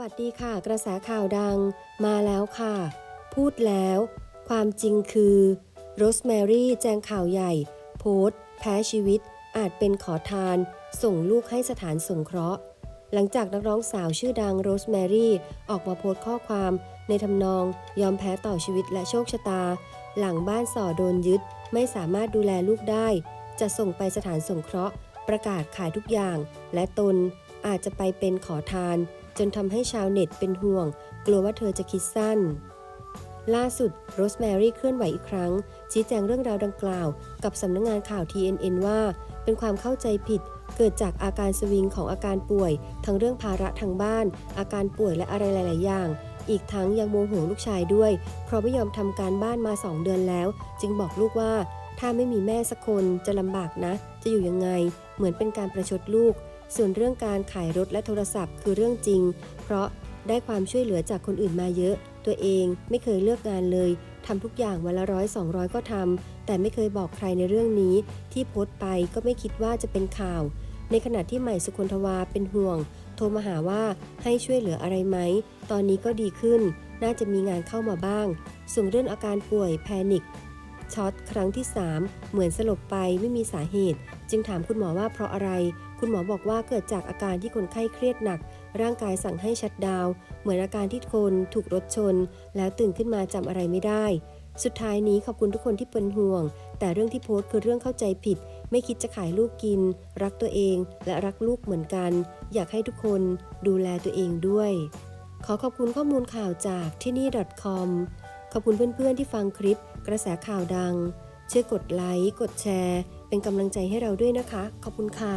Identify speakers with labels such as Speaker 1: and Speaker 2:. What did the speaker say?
Speaker 1: วัสดีค่ะ กระแสข่าวดังมาแล้วค่ะ พูดแล้ว ความจริงคือโรสแมรี่แจ้งข่าวใหญ่ โพสต์แพ้ชีวิต อาจเป็นขอทาน ส่งลูกให้สถานสงเคราะห์ หลังจากนักร้องสาวชื่อดังโรสแมรี่ ออกมาโพสต์ข้อความ ในทำนอง ยอมแพ้ต่อชีวิตและโชคชะตา หลังบ้านส่อโดนยึด ไม่สามารถดูแลลูกได้ จะส่งไปสถานสงเคราะห์ ประกาศขายทุกอย่าง และตนอาจจะไปเป็นขอทาน จนทำให้ชาวเน็ตเป็นห่วง กลัวว่าเธอจะคิดสั้น ล่าสุดโรสแมรี่เคลื่อนไหวอีกครั้ง ชี้แจงเรื่องราวดังกล่าว กับสำนักงงานข่าว TNN ว่า เป็นความเข้าใจผิดเกิดจากอาการสวิงของอาการป่วย ทั้งเรื่องภาระทางบ้าน อาการป่วยและอะไรหลาย ๆ อย่าง อีกทั้งยังโมโหลูกชายด้วย เพราะไม่ยอมทำการบ้านมา2เดือนแล้ว จึงบอกลูกว่า ถ้าไม่มีแม่สักคนจะลำบากนะ จะอยู่ยังไง เหมือนเป็นการประชดลูก ส่วนเรื่องการขายรถและโทรศัพท์คือเรื่องจริง เพราะได้ความช่วยเหลือจากคนอื่นมาเยอะ ตัวเองไม่เคยเลือกงานเลยทำทุกอย่างวันละร้อยสองร้อยก็ทำแต่ไม่เคยบอกใครในเรื่องนี้ ที่โพสต์ไปก็ไม่คิดว่าจะเป็นข่าว ในขณะที่ใหม่สุคนทวาเป็นห่วง โทรมาหาว่าให้ช่วยเหลืออะไรไหม ตอนนี้ก็ดีขึ้น น่าจะมีงานเข้ามาบ้าง ส่วนเรื่องอาการป่วยแพนิค ช็อตครั้งที่ 3 เหมือนสลบไปไม่มีสาเหตุ จึงถามคุณหมอว่าเพราะอะไร คุณหมอบอกว่าเกิดจากอาการที่คนไข้เครียดหนัก ร่างกายสั่งให้ชัดดาว เหมือนอาการที่คนถูกรถชน แล้วตื่นขึ้นมาจำอะไรไม่ได้ สุดท้ายนี้ขอบคุณทุกคนที่เป็นห่วง แต่เรื่องที่โพสต์คือเรื่องเข้าใจผิด ไม่คิดจะขายลูกกิน รักตัวเอง และรักลูกเหมือนกัน อยากให้ทุกคนดูแลตัวเองด้วย ขอขอบคุณข้อมูลข่าวจากที่นี่ .com ขอบคุณเพื่อนๆที่ฟังคลิป กระแสข่าวดัง ช่วยกดไลค์ กดแชร์ เป็นกำลังใจให้เราด้วยนะคะ ขอบคุณค่ะ